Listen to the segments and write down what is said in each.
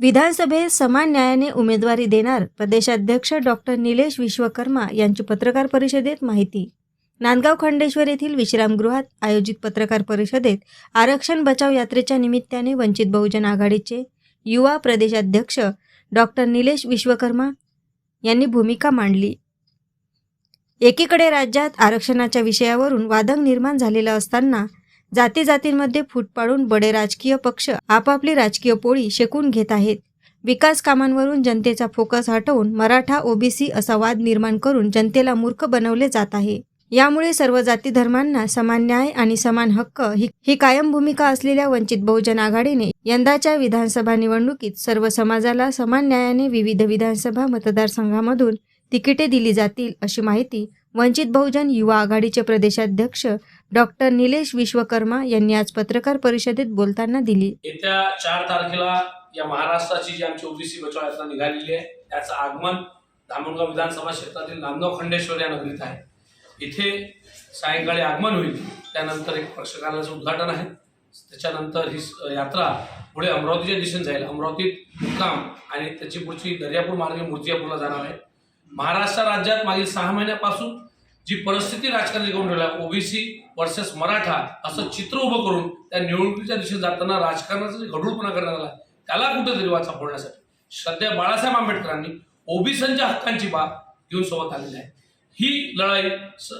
विधानसभेत समान न्यायाने उमेदवारी देणार प्रदेशाध्यक्ष डॉक्टर निलेश विश्वकर्मा यांची पत्रकार परिषदेत माहिती. नांदगाव खंडेश्वर येथील विश्रामगृहात आयोजित पत्रकार परिषदेत आरक्षण बचाव यात्रेच्या निमित्ताने वंचित बहुजन आघाडीचे युवा प्रदेशाध्यक्ष डॉक्टर निलेश विश्वकर्मा यांनी भूमिका मांडली. एकीकडे राज्यात आरक्षणाच्या विषयावरून वादंग निर्माण झालेलं असताना जाती जातींमध्ये फूट पाडून बडे राजकीय पक्ष आपापली राजकीय पोळी शेकून घेत आहेत. विकास कामांवरून जनतेचा फोकस हटवून मराठा ओबीसी असा वाद निर्माण करून जनतेला मूर्ख बनवले जात आहे. यामुळे सर्व जाती धर्मांना समान न्याय आणि समान हक्क ही ही कायम भूमिका असलेल्या वंचित बहुजन आघाडीने यंदाच्या विधानसभा निवडणुकीत सर्व समाजाला समान न्यायाने विविध विधानसभा मतदारसंघामधून तिकिटे दिली जातील अशी माहिती वंचित बहुजन युवा आघाडीचे प्रदेशाध्यक्ष डॉक्टर निलेश विश्वकर्मा यांनी आज पत्रकार परिषदेत बोलताना दिली. येत्या चार तारखेला या महाराष्ट्राची जी आमची ओबीसी बचाव यात्रा निघालेली आहे त्याचं आगमन धामणगाव विधानसभा क्षेत्रातील नांदगाव खंडेश्वर या नगरीत आहे. इथे सायंकाळी आगमन होईल त्यानंतर एक प्रक्षकालयाचं उद्घाटन आहे. त्याच्यानंतर ही यात्रा पुढे अमरावतीच्या दिशेने जाईल. अमरावतीत मुक्काम आणि त्याची पुढची दर्यापूर मार्गे मूर्तिजापूरला जाणार आहे. महाराष्ट्र राज्यात मागील सहा महिन्यापासून जी परिस्थिती राजकारणी घेऊन ठेवल्या ओबीसी वर्सेस मराठा असं चित्र उभं करून त्या निवडणुकीच्या दिवशी जाताना राजकारणाचा जे गढूळपणा करण्यात आला त्याला कुठेतरी वाचा फोडण्यासाठी सध्या बाळासाहेब आंबेडकरांनी ओबीसींच्या हक्कांची बाब घेऊन सोबत आलेली आहे. ही लढाई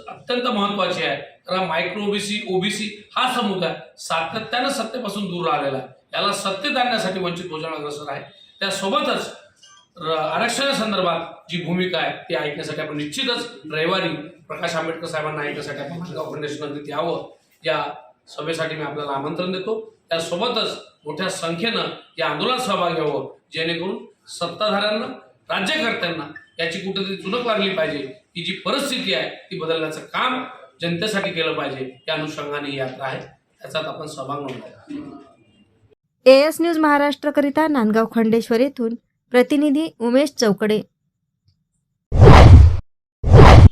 अत्यंत महत्वाची आहे. कारण मायक्रो ओबीसी ओबीसी हा समुदाय सातत्यानं सत्तेपासून दूर राहिलेला आहे. याला सत्तेत आणण्यासाठी वंचित बहुजन अग्रसर आहे. त्यासोबतच आरक्षणासंदर्भात जी भूमिका आहे ती ऐकण्यासाठी आपण निश्चितच रविवारी प्रकाश आंबेडकर साहेबांना ऐकण्यासाठी आपण माणगाव खंडेश्वर यावं या सभेसाठी मी आपल्याला आमंत्रण देतो. त्यासोबतच मोठ्या संख्येनं या आंदोलनात सहभाग घ्यावं जेणेकरून सत्ताधाऱ्यांना राज्यकर्त्यांना याची कुठेतरी चुनक लागली पाहिजे. की जी परिस्थिती आहे ती बदलण्याचं काम जनतेसाठी केलं पाहिजे. या अनुषंगाने ही यात्रा आहे. त्याच्यात आपण सहभाग नोंदवायचा. एएस न्यूज महाराष्ट्रकरिता नांदगाव खंडेश्वर येथून प्रतिनिधी उमेश चौकडे